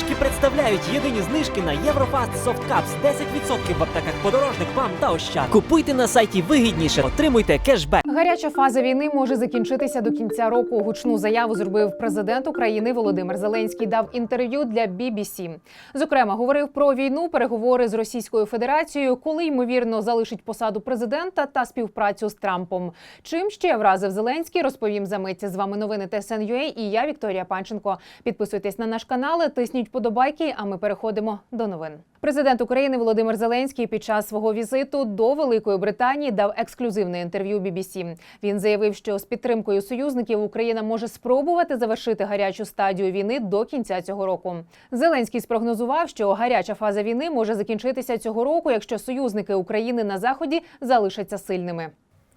Знижки представляють єдині знижки на Єврофаст Soft Cups 10% в аптеках подорожник вам та ощад. Купуйте на сайті вигідніше, отримуйте кешбек. Гаряча фаза війни може закінчитися до кінця року. Гучну заяву зробив президент України Володимир Зеленський. Дав інтерв'ю для BBC. Зокрема, говорив про війну, переговори з Російською Федерацією, коли ймовірно залишить посаду президента та співпрацю з Трампом. Чим ще вразив Зеленський, розповім за мить. З вами новини ТСН.UA і я Вікторія Панченко. Підписуйтесь на наш канал, тисніть подобайки. А ми переходимо до новин. Президент України Володимир Зеленський під час свого візиту до Великої Британії дав ексклюзивне інтерв'ю BBC. Він заявив, що з підтримкою союзників Україна може спробувати завершити гарячу стадію війни до кінця цього року. Зеленський спрогнозував, що гаряча фаза війни може закінчитися цього року, якщо союзники України на заході залишаться сильними.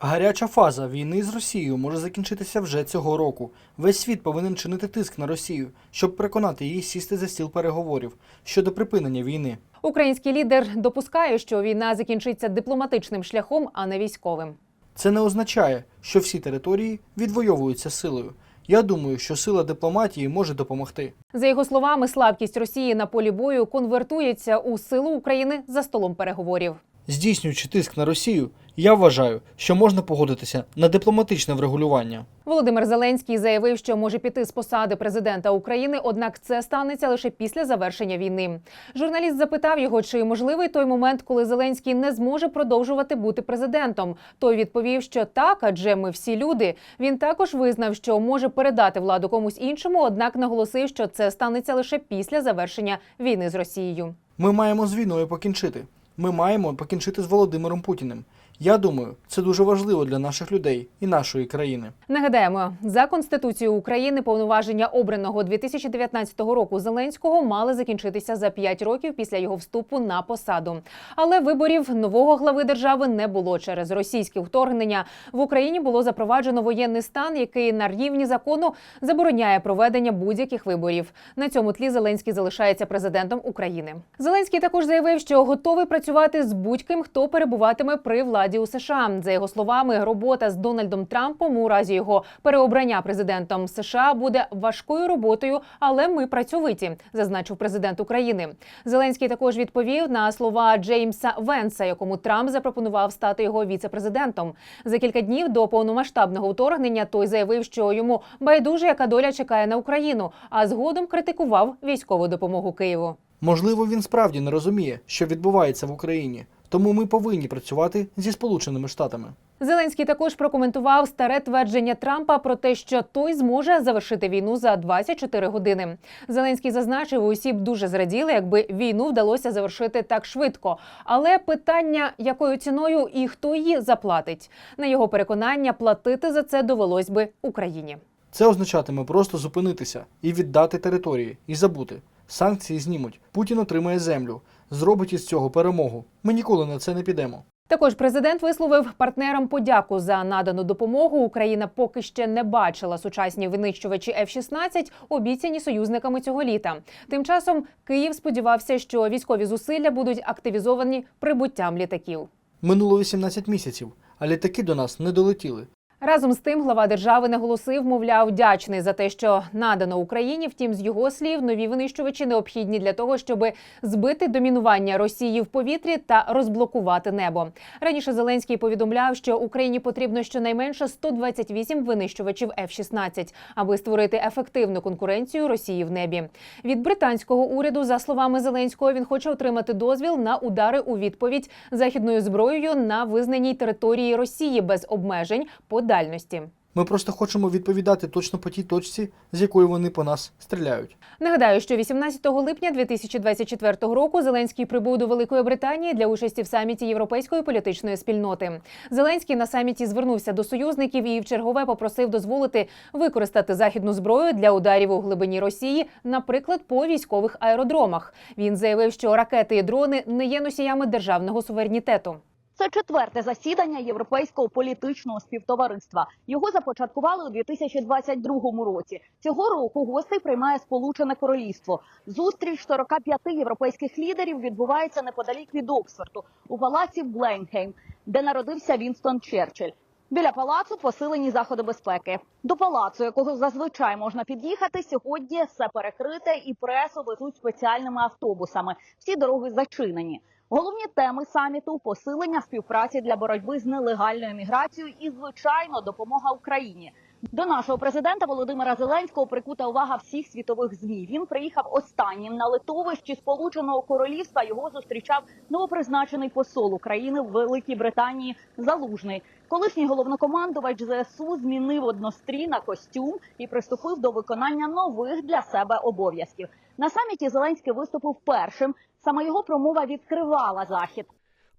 Гаряча фаза війни з Росією може закінчитися вже цього року. Весь світ повинен чинити тиск на Росію, щоб переконати її сісти за стіл переговорів щодо припинення війни. Український лідер допускає, що війна закінчиться дипломатичним шляхом, а не військовим. Це не означає, що всі території відвоюються силою. Я думаю, що сила дипломатії може допомогти. За його словами, слабкість Росії на полі бою конвертується у силу України за столом переговорів. Здійснюючи тиск на Росію, я вважаю, що можна погодитися на дипломатичне врегулювання. Володимир Зеленський заявив, що може піти з посади президента України, однак це станеться лише після завершення війни. Журналіст запитав його, чи можливий той момент, коли Зеленський не зможе продовжувати бути президентом. Той відповів, що так, адже ми всі люди. Він також визнав, що може передати владу комусь іншому, однак наголосив, що це станеться лише після завершення війни з Росією. Ми маємо з війною покінчити. Ми маємо покінчити з Володимиром Путіним. Я думаю, це дуже важливо для наших людей і нашої країни. Нагадаємо, за конституцією України повноваження обраного 2019 року Зеленського мали закінчитися за 5 років після його вступу на посаду. Але виборів нового глави держави не було через російське вторгнення. В Україні було запроваджено воєнний стан, який на рівні закону забороняє проведення будь-яких виборів. На цьому тлі Зеленський залишається президентом України. Зеленський також заявив, що готовий працювати з будь-ким, хто перебуватиме при владі у США. За його словами, робота з Дональдом Трампом у разі його переобрання президентом США буде важкою роботою, але ми працьовиті, зазначив президент України. Зеленський також відповів на слова Джеймса Венса, якому Трамп запропонував стати його віце-президентом. За кілька днів до повномасштабного вторгнення той заявив, що йому байдуже, яка доля чекає на Україну, а згодом критикував військову допомогу Києву. Можливо, він справді не розуміє, що відбувається в Україні, тому ми повинні працювати зі Сполученими Штатами. Зеленський також прокоментував старе твердження Трампа про те, що той зможе завершити війну за 24 години. Зеленський зазначив, усі б дуже зраділи, якби війну вдалося завершити так швидко. Але питання, якою ціною і хто її заплатить, на його переконання, платити за це довелось би Україні. Це означатиме просто зупинитися і віддати території, і забути. Санкції знімуть. Путін отримає землю, зробить із цього перемогу. Ми ніколи на це не підемо. Також президент висловив партнерам подяку за надану допомогу. Україна поки ще не бачила сучасні винищувачі F-16, обіцяні союзниками цього літа. Тим часом Київ сподівався, що військові зусилля будуть активізовані прибуттям літаків. Минуло 18 місяців, а літаки до нас не долетіли. Разом з тим, глава держави наголосив, мовляв, вдячний за те, що надано Україні. Втім, з його слів, нові винищувачі необхідні для того, щоб збити домінування Росії в повітрі та розблокувати небо. Раніше Зеленський повідомляв, що Україні потрібно щонайменше 128 винищувачів F-16, аби створити ефективну конкуренцію Росії в небі. Від британського уряду, за словами Зеленського, він хоче отримати дозвіл на удари у відповідь західною зброєю на визнаній території Росії без обмежень по дальності. Ми просто хочемо відповідати точно по тій точці, з якої вони по нас стріляють. Нагадаю, що 18 липня 2024 року Зеленський прибув до Великої Британії для участі в саміті Європейської політичної спільноти. Зеленський на саміті звернувся до союзників і в чергове попросив дозволити використати західну зброю для ударів у глибині Росії, наприклад, по військових аеродромах. Він заявив, що ракети і дрони не є носіями державного суверенітету. Це четверте засідання Європейського політичного співтовариства. Його започаткували у 2022 році. Цього року гостей приймає Сполучене Королівство. Зустріч 45 європейських лідерів відбувається неподалік від Оксфорду у палаці Бленгейм, де народився Вінстон Черчилль. Біля палацу посилені заходи безпеки. До палацу, якого зазвичай можна під'їхати, сьогодні все перекрите і пресу везуть спеціальними автобусами. Всі дороги зачинені. Головні теми саміту посилення співпраці для боротьби з нелегальною міграцією і, звичайно, допомога Україні. До нашого президента Володимира Зеленського прикута увага всіх світових змі. Він приїхав останнім на литовищі Сполученого Королівства. Його зустрічав новопризначений посол України в Великій Британії Залужний. Колишній головнокомандувач ЗСУ змінив однострій на костюм і приступив до виконання нових для себе обов'язків. На саміті Зеленський виступив першим. Саме його промова відкривала захід.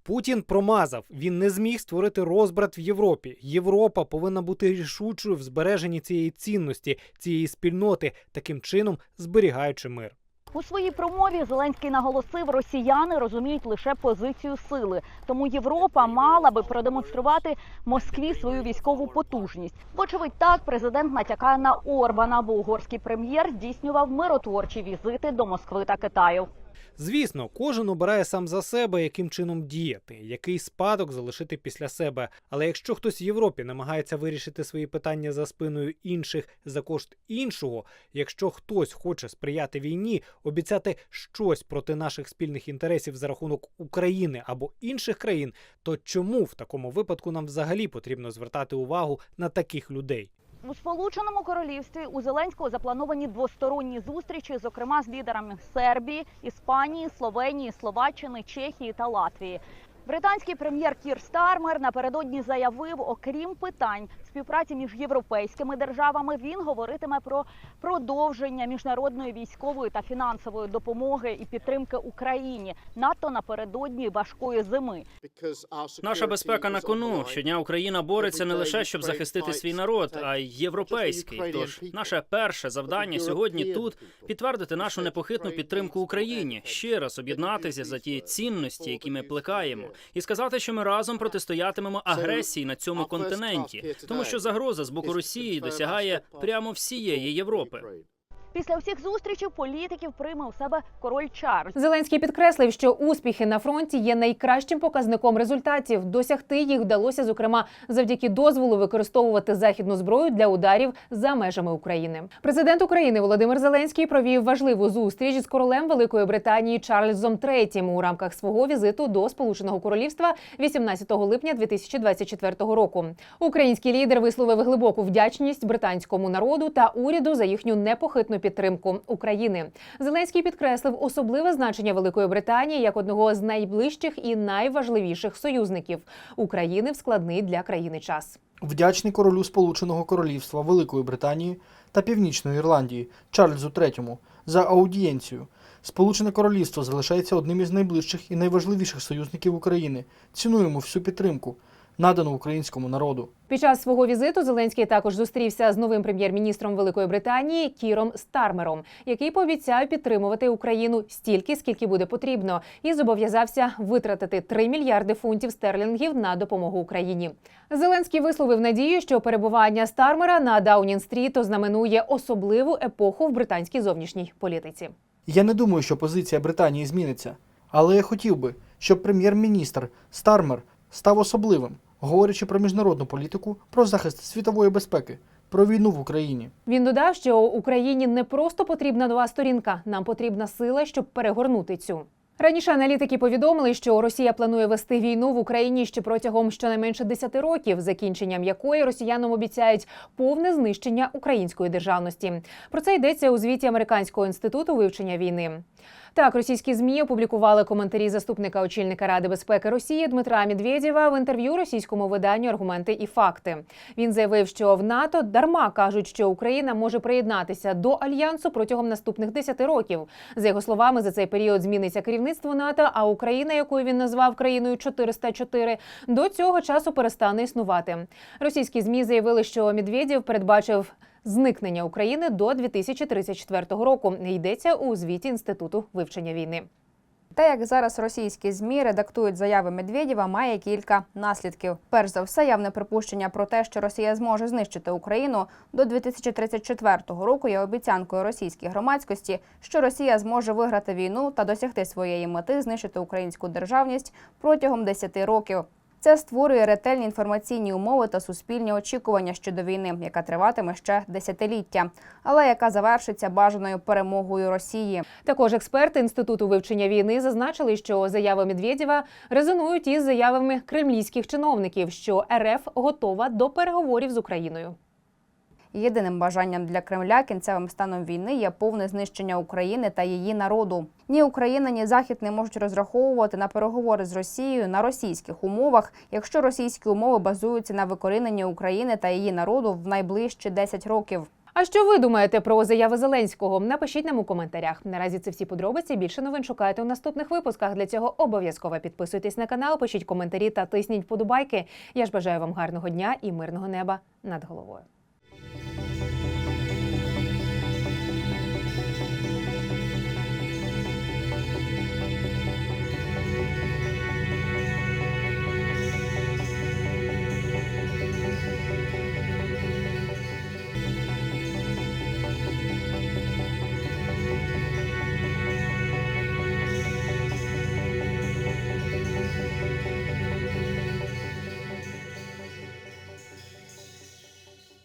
Путін промазав. Він не зміг створити розбрат в Європі. Європа повинна бути рішучою в збереженні цієї цінності, цієї спільноти, таким чином зберігаючи мир. У своїй промові Зеленський наголосив, росіяни розуміють лише позицію сили. Тому Європа мала би продемонструвати Москві свою військову потужність. Вочевидь, так президент натякає на Орбана, бо угорський прем'єр здійснював миротворчі візити до Москви та Китаю. Звісно, кожен обирає сам за себе, яким чином діяти, який спадок залишити після себе. Але якщо хтось в Європі намагається вирішити свої питання за спиною інших за кошт іншого, якщо хтось хоче сприяти війні, обіцяти щось проти наших спільних інтересів за рахунок України або інших країн, то чому в такому випадку нам взагалі потрібно звертати увагу на таких людей? У Сполученому Королівстві у Зеленського заплановані двосторонні зустрічі, зокрема з лідерами Сербії, Іспанії, Словенії, Словаччини, Чехії та Латвії. Британський прем'єр Кір Стармер напередодні заявив, окрім питань співпраці між європейськими державами, він говоритиме про продовження міжнародної військової та фінансової допомоги і підтримки Україні надто напередодні важкої зими. Наша безпека на кону. Щодня Україна бореться не лише щоб захистити свій народ, а й європейський. Тож наше перше завдання сьогодні тут підтвердити нашу непохитну підтримку Україні, ще раз об'єднатися за ті цінності, які ми плекаємо, і сказати, що ми разом протистоятимемо агресії на цьому континенті, тому що загроза з боку Росії досягає прямо всієї Європи. Після всіх зустрічей політиків прийме у себе король Чарльз. Зеленський підкреслив, що успіхи на фронті є найкращим показником результатів. Досягти їх вдалося, зокрема, завдяки дозволу використовувати західну зброю для ударів за межами України. Президент України Володимир Зеленський провів важливу зустріч з королем Великої Британії Чарльзом III у рамках свого візиту до Сполученого Королівства 18 липня 2024 року. Український лідер висловив глибоку вдячність британському народу та уряду за їхню непохитну підтримку України. Зеленський підкреслив особливе значення Великої Британії як одного з найближчих і найважливіших союзників України в складний для країни час. Вдячний королю Сполученого Королівства Великої Британії та Північної Ірландії Чарльзу III за аудієнцію. Сполучене Королівство залишається одним із найближчих і найважливіших союзників України. Цінуємо всю підтримку, надану українському народу. Під час свого візиту Зеленський також зустрівся з новим прем'єр-міністром Великої Британії Кіром Стармером, який пообіцяв підтримувати Україну стільки, скільки буде потрібно, і зобов'язався витратити 3 мільярди фунтів стерлінгів на допомогу Україні. Зеленський висловив надію, що перебування Стармера на Даунін-стріт ознаменує особливу епоху в британській зовнішній політиці. Я не думаю, що позиція Британії зміниться, але я хотів би, щоб прем'єр-міністр Стармер став особливим, говорячи про міжнародну політику, про захист світової безпеки, про війну в Україні. Він додав, що Україні не просто потрібна нова сторінка, нам потрібна сила, щоб перегорнути цю. Раніше аналітики повідомили, що Росія планує вести війну в Україні ще протягом щонайменше 10 років, закінченням якої росіянам обіцяють повне знищення української державності. Про це йдеться у звіті Американського інституту вивчення війни. Так, російські змі опублікували коментарі заступника очільника Ради безпеки Росії Дмитра Медведєва в інтерв'ю російському виданню Аргументи і факти. Він заявив, що в НАТО дарма кажуть, що Україна може приєднатися до альянсу протягом наступних 10 років. За його словами, за цей період зміниться керівництво НАТО. А Україна, яку він назвав країною 404, до цього часу перестане існувати. Російські змі заявили, що Медведєв передбачив зникнення України до 2034 року. Йдеться у звіті інституту вивчення війни. Те, як зараз російські змі редактують заяви Медведєва, має кілька наслідків. Перш за все, явне припущення про те, що Росія зможе знищити Україну до 2034 року, є обіцянкою російській громадськості, що Росія зможе виграти війну та досягти своєї мети знищити українську державність протягом 10 років. Це створює ретельні інформаційні умови та суспільні очікування щодо війни, яка триватиме ще десятиліття, але яка завершиться бажаною перемогою Росії. Також експерти інституту вивчення війни зазначили, що заяви Медведєва резонують із заявами кремлівських чиновників, що РФ готова до переговорів з Україною. Єдиним бажанням для Кремля кінцевим станом війни є повне знищення України та її народу. Ні Україна, ні Захід не можуть розраховувати на переговори з Росією на російських умовах, якщо російські умови базуються на викоріненні України та її народу в найближчі 10 років. А що ви думаєте про заяви Зеленського? Напишіть нам у коментарях. Наразі це всі подробиці. Більше новин шукайте у наступних випусках. Для цього обов'язково підписуйтесь на канал, пишіть коментарі та тисніть вподобайки. Я ж бажаю вам гарного дня і мирного неба над головою.